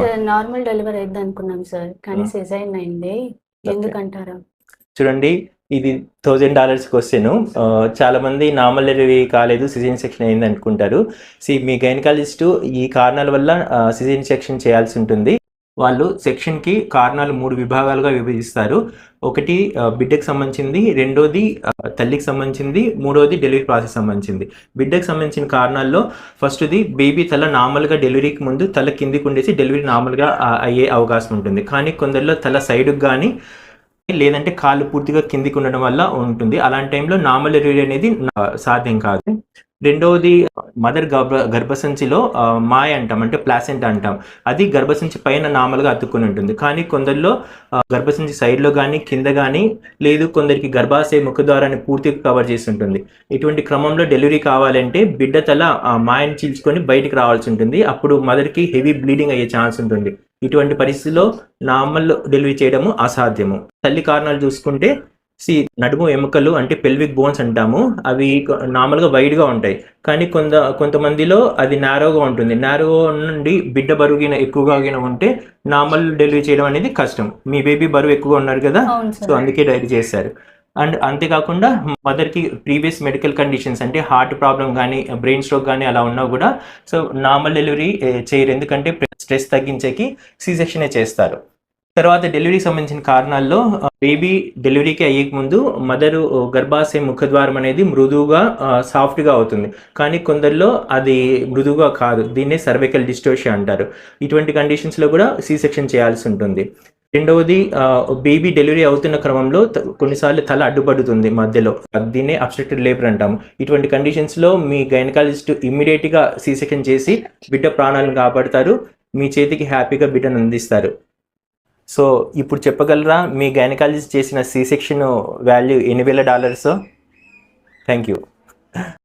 Sir normal delivery అయింది అనుకున్నాం sir కానీ. సిజైన్ అయింది. ఎందుకంటారా? చూడండి ఇది థౌజండ్ డాలర్స్ క్వశ్చన్. చాలా మంది నార్మల్ డెలివరీ కాలేదు సిజన్ సెక్షన్ అయింది అనుకుంటారు సి మీ గైనకాలజిస్ట్ ఈ కారణాల వల్ల సిజన్ సెక్షన్ చేయాల్సి ఉంటుంది. వాళ్ళు సెక్షన్కి కారణాలు మూడు విభాగాలుగా విభజిస్తారు. ఒకటి బిడ్డకు సంబంధించింది. రెండోది తల్లికి సంబంధించింది. మూడోది డెలివరీ ప్రాసెస్ సంబంధించింది. బిడ్డకు సంబంధించిన కారణాల్లో ఫస్ట్ది బేబీ తల నార్మల్గా డెలివరీకి ముందు తల కిందికి ఉండేసి డెలివరీ నార్మల్గా అయ్యే అవకాశం ఉంటుంది. కానీ కొందరిలో తల సైడ్కి కానీ లేదంటే కాళ్ళు పూర్తిగా కిందికి ఉండడం వల్ల ఉంటుంది. అలాంటి టైంలో నార్మల్ డెలివరీ అనేది సాధ్యం కాదు. రెండవది మదర్ గర్భ గర్భసంచిలో మాయ అంటాం అంటే ప్లాసెంట్ అంటాం. అది గర్భసంచి పైన నామలుగా అతుక్కుని ఉంటుంది. కానీ కొందరిలో గర్భసంచి సైడ్లో కానీ కింద కానీ లేదు కొందరికి గర్భాశయ ముఖద్వారాన్ని పూర్తిగా కవర్ చేసి ఉంటుంది ఇటువంటి క్రమంలో డెలివరీ కావాలంటే బిడ్డ తల మాయని చీల్చుకొని బయటికి రావాల్సి ఉంటుంది. అప్పుడు మదర్కి హెవీ బ్లీడింగ్ అయ్యే ఛాన్స్ ఉంటుంది. ఇటువంటి పరిస్థితిలో నార్మల్ డెలివరీ చేయడము అసాధ్యము. తల్లి కారణాలు చూసుకుంటే సి నడుము ఎముకలు అంటే పెల్విక్ బోన్స్ అంటాము. అవి నార్మల్గా వైడ్గా ఉంటాయి. కానీ కొంత కొంతమందిలో అది నారోగా ఉంటుంది. నారో నుండి బిడ్డ బరువుగిన ఎక్కువగా ఉంటే నార్మల్ డెలివరీ చేయడం అనేది కష్టం. మీ బేబీ బరువు ఎక్కువగా ఉన్నారు కదా సో అందుకే డైరీ చేశారు. అండ్ అంతేకాకుండా మదర్కి ప్రీవియస్ మెడికల్ కండిషన్స్ అంటే హార్ట్ ప్రాబ్లం కానీ బ్రెయిన్ స్ట్రోక్ కానీ అలా ఉన్నా కూడా సో నార్మల్ డెలివరీ చేయరు. ఎందుకంటే స్ట్రెస్ తగ్గించేకి సి సెక్షనే చేస్తారు. తర్వాత డెలివరీకి సంబంధించిన కారణాల్లో బేబీ డెలివరీకి అయ్యే ముందు మదరు గర్భాశయ ముఖద్వారం అనేది మృదువుగా సాఫ్ట్గా అవుతుంది. కానీ కొందరిలో అది మృదువుగా కాదు. దీన్నే సర్వైకల్ డిస్టోషియా అంటారు. ఇటువంటి కండిషన్స్లో కూడా సి సెక్షన్ చేయాల్సి ఉంటుంది. రెండవది బేబీ డెలివరీ అవుతున్న క్రమంలో కొన్నిసార్లు తల అడ్డుపడుతుంది మధ్యలో. దీన్నే అబ్స్ట్రక్టెడ్ లేబర్ అంటాము. ఇటువంటి కండిషన్స్లో మీ గైనకాలజిస్ట్ ఇమ్మీడియట్గా సి సెక్షన్ చేసి బిడ్డ ప్రాణాలను కాపాడతారు. మీ చేతికి హ్యాపీగా బిడ్డను అందిస్తారు. సో ఇప్పుడు చెప్పగలరా? మీ గైనకాలజిస్ట్ చేసిన సి సెక్షన్ వాల్యూ ఎన్ని వేల డాలర్స్ థ్యాంక్ యూ